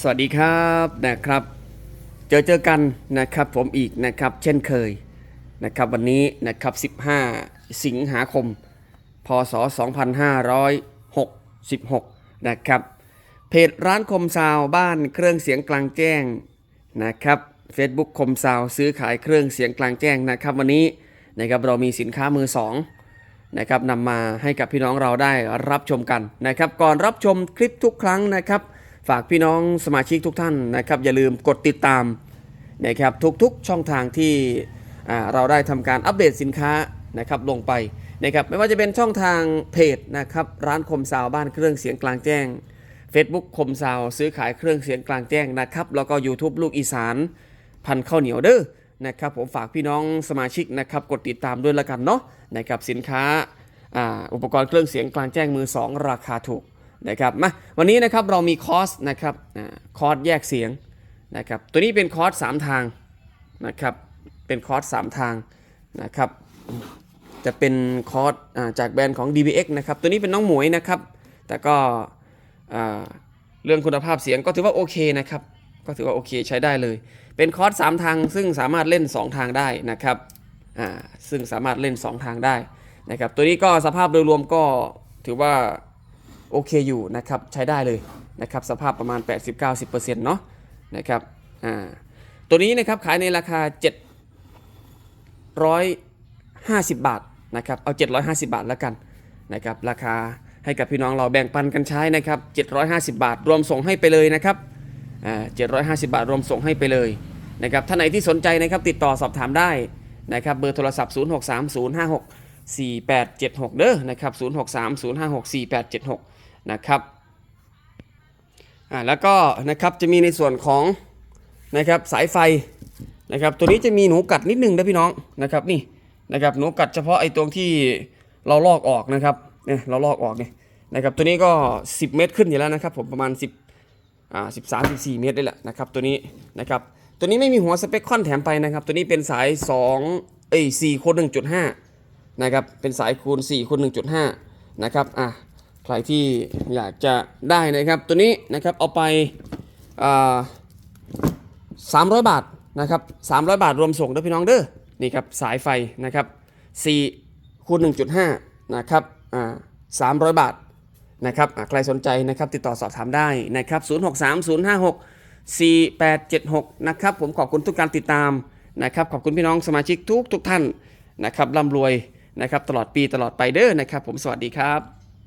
สวัสดีครับนะครับ เจอเจอกันนะครับผมอีกนะครับเช่นเคยนะครับวันนี้นะครับ 15 สิงหาคม พศ 2566 นะครับ เพจร้านคมซาวบ้านเครื่องเสียงกลางแจ้งนะครับ Facebook คมซาวซื้อขายเครื่องเสียงกลางแจ้งนะครับวันนี้นะครับเรามีสินค้ามือสองนะครับนำมาให้กับพี่น้องเราได้รับชมกันนะครับ ก่อนรับชมคลิปทุกครั้งนะครับ ฝากพี่น้องสมาชิกทุกท่านนะครับ อย่าลืมกดติดตามนะครับทุกๆช่องทางที่เราได้ทำการอัปเดตสินค้านะครับลงไปนะครับไม่ว่าจะเป็นช่องทางเพจนะครับร้านคมซาวบ้านเครื่องเสียงกลางแจ้ง Facebook คมซาวซื้อขายเครื่องเสียงกลางแจ้งนะครับแล้วก็ YouTube ลูกอีสานพันข้าวเหนียวเด้อนะครับผมฝากพี่น้องสมาชิกนะครับกดติดตามด้วยละกันเนาะนะครับสินค้าอ่าอุปกรณ์เครื่องเสียงกลางแจ้งมือ 2 ราคาถูก นะครับมาวันนี้นะครับเรามีคอร์สนะครับคอร์สแยกเสียงนะครับตัวนี้เป็นคอร์ส3ทางนะครับเป็นคอร์ส3ทางนะครับจะเป็นคอร์สจากแบรนด์ของ DBX นะครับตัวนี้เป็นน้องหมวยนะครับ แต่ก็เรื่องคุณภาพเสียงก็ถือว่าโอเคนะครับก็ถือว่าโอเคใช้ได้เลย เป็นคอร์ส3ทาง ซึ่งสามารถเล่น 2 ทางได้นะครับซึ่งสามารถเล่น 2 ทางได้นะครับตัวนี้ก็สภาพโดยรวมก็ถือว่า โอเคอยู่นะครับใช้ได้เลยนะครับสภาพประมาณ 80-90%เนาะนะครับอ่าตัวนี้นะครับขายในราคา 750 บาทนะครับเอา 750 บาทแล้วกันนะครับราคาให้กับพี่น้องเราแบ่งปันกันใช้นะครับ 750 บาท รวมส่งให้ไปเลยนะครับอ่า750 บาทรวมส่งให้ไปเลยนะครับท่านไหนที่สนใจนะครับติดต่อสอบถามได้นะครับเบอร์โทรศัพท์ 4876 เด้อนะครับ0630564876 นะครับอ่าแล้วก็นะครับจะมีในส่วนของนะครับสายไฟนะครับตัวนี้จะมีหนูกัดนิดนึงนะพี่น้องนะครับนี่นะครับหนูกัดเฉพาะไอ้ตรงที่เราลอกออกนะครับเนี่ยเราลอกออกเนี่ยนะครับตัวนี้ก็ 10 เมตรขึ้นอยู่แล้วนะครับผมประมาณ 10อ่า13 14 เมตรได้แหละนะครับตัวนี้นะครับตัวนี้ไม่มีหัวสเปคคอนแถมไปนะครับตัวนี้เป็นสาย2เอ้ย4คูณ1.5 นะครับเป็นสายคูณ4คูณ1.5นะครับอะใครที่อยากจะได้นะครับตัวนี้นะครับเอาไปอ่า300บาทนะครับ300บาทรวมส่งเด้อพี่น้องเด้อนี่ครับสายไฟนะครับ4คูณ1.5นะครับอ่า300บาทนะครับใครสนใจนะครับติดต่อสอบถามได้นะครับ 0630564876 นะครับผมขอบคุณทุกการติดตามนะครับขอบคุณพี่น้องสมาชิกทุกทุกท่านนะครับร่ำรวย นะครับตลอดปีตลอดไปเด้อนะครับ ผมสวัสดีครับ